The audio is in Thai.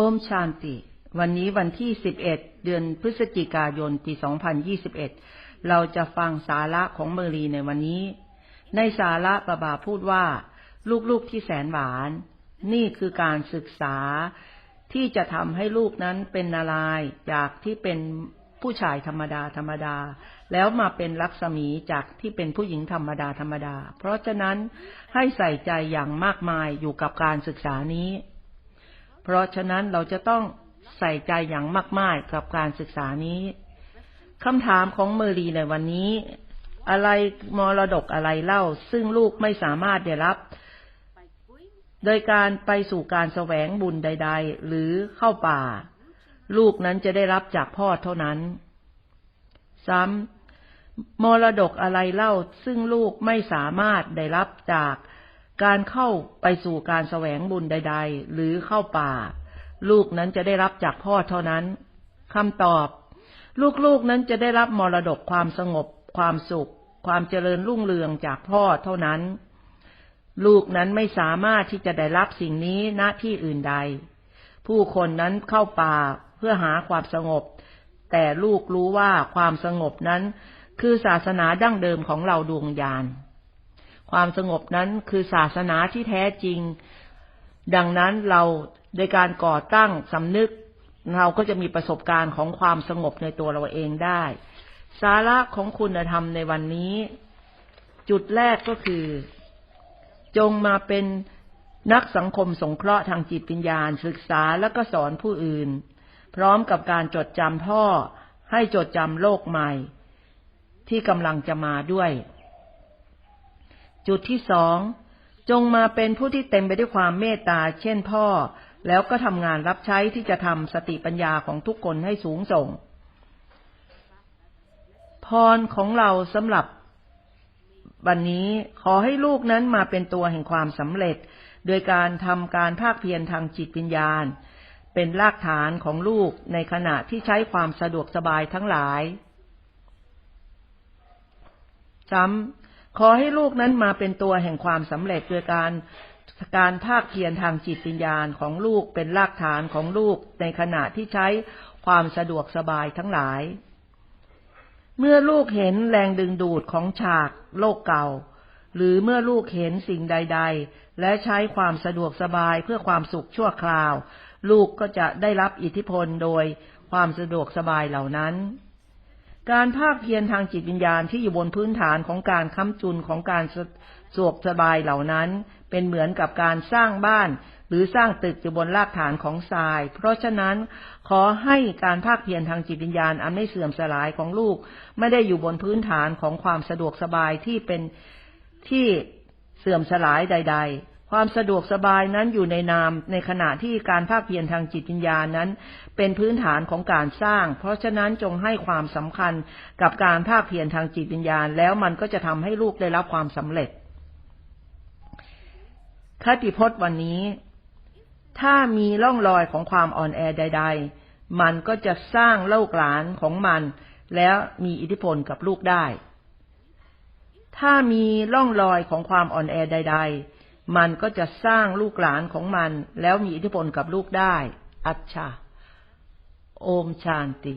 โอมชานติ วันนี้วันที่ 11 เดือนพฤศจิกายน ปี 2021 เราจะฟังสาระของเมรีในวันนี้ ในสาระบาบาพูดว่า ลูกๆที่แสนหวาน นี่คือการศึกษาที่จะทำให้ลูกนั้นเป็นนาลายจากที่เป็นผู้ชายธรรมดาธรรมดา แล้วมาเป็นลักษมีจากที่เป็นผู้หญิงธรรมดาธรรมดา เพราะฉะนั้นให้ใส่ใจอย่างมากมายอยู่กับการศึกษานี้ เพราะฉะนั้นเราจะต้องใส่ใจอย่างมาก ๆ กับการศึกษานี้คำถามของเมอรีในวันนี้ อะไรมรดกอะไรเล่า ซึ่งลูกไม่สามารถได้รับ โดยการไปสู่การแสวงบุญใด ๆ หรือเข้าป่า ลูกนั้นจะได้รับจากพ่อเท่านั้น ซ้ำมรดกอะไรเล่า ซึ่งลูกไม่สามารถได้รับจาก การเข้าไปสู่การแสวงบุญใด ๆ หรือเข้าป่า ลูกนั้นจะได้รับจากพ่อเท่านั้นคำตอบ ลูกๆนั้นจะได้รับมรดกความสงบ ความสุข ความเจริญรุ่งเรืองจากพ่อเท่านั้น ลูกนั้นไม่สามารถที่จะได้รับสิ่งนี้ณที่อื่นใด ผู้คนนั้นเข้าป่าเพื่อหาความสงบ แต่ลูกรู้ว่าความสงบนั้น คือศาสนาดั้งเดิมของเราดวงญาณ ความสงบนั้นคือศาสนาที่แท้จริง ดังนั้นเราโดยการก่อตั้งสำนึก เราก็จะมีประสบการณ์ของความสงบในตัวเราเองได้ สาระของคุณธรรมในวันนี้ จุดแรกก็คือ จงมาเป็นนักสังคมสงเคราะห์ทางจิตวิญญาณ ศึกษาและก็สอนผู้อื่น พร้อมกับการจดจำพ่อให้จดจำโลกใหม่ ที่กำลังจะมาด้วย จุดที่สองจงมาเป็นผู้ที่เต็มไปด้วยความเมตตาเช่นพ่อ แล้วก็ทำงานรับใช้ที่จะทำสติปัญญาของทุกคนให้สูงส่ง พรของเราสำหรับวันนี้ขอให้ลูกนั้นมาเป็นตัวแห่งความสำเร็จ โดยการทำการภาคเพียรทางจิตวิญญาณ เป็นรากฐานของลูกในขณะที่ใช้ความสะดวกสบายทั้งหลาย ซ้ำ ขอให้ลูกนั้นมาเป็นตัวแห่งความสำเร็จโดยการการภาคเพียรทางจิตวิญญาณของลูกเป็นรากฐานของลูกในขณะที่ใช้ความสะดวกสบายทั้งหลาย เมื่อลูกเห็นแรงดึงดูดของฉากโลกเก่า หรือเมื่อลูกเห็นสิ่งใด ๆ และใช้ความสะดวกสบายเพื่อความสุขชั่วคราว ลูกก็จะได้รับอิทธิพลโดยความสะดวกสบายเหล่านั้น การภาคเพียรทางจิตวิญญาณที่อยู่บนพื้นฐานของการค้ำจุนของการสวกสบายเหล่านั้น เป็นเหมือนกับการสร้างบ้าน หรือสร้างตึกอยู่บนรากฐานของทราย เพราะฉะนั้นขอให้การภาคเพียรทางจิตวิญญาณอันไม่เสื่อมสลายของลูก ไม่ได้อยู่บนพื้นฐานของความสะดวกสบายที่เป็นที่เสื่อมสลายใด ๆ ความสะดวกสบายนั้นอยู่ในนามในขณะที่การภาคเพียรทางจิตวิญญาณนั้น เป็นพื้นฐานของการสร้าง เพราะฉะนั้นจงให้ความสำคัญกับการภาคเพียรทางจิตวิญญาณ แล้วมันก็จะทำให้ลูกได้รับความสำเร็จคติพจน์วันนี้ ถ้ามีร่องรอยของความอ่อนแอใด ๆ มันก็จะสร้างเล่าหลานของมัน แล้วมีอิทธิพลกับลูกได้ ถ้ามีร่องรอยของความอ่อนแอใด ๆ มันก็จะสร้างลูกหลานของมัน แล้วมีอิทธิพลกับลูกได้ อัจฉาโอมชานติ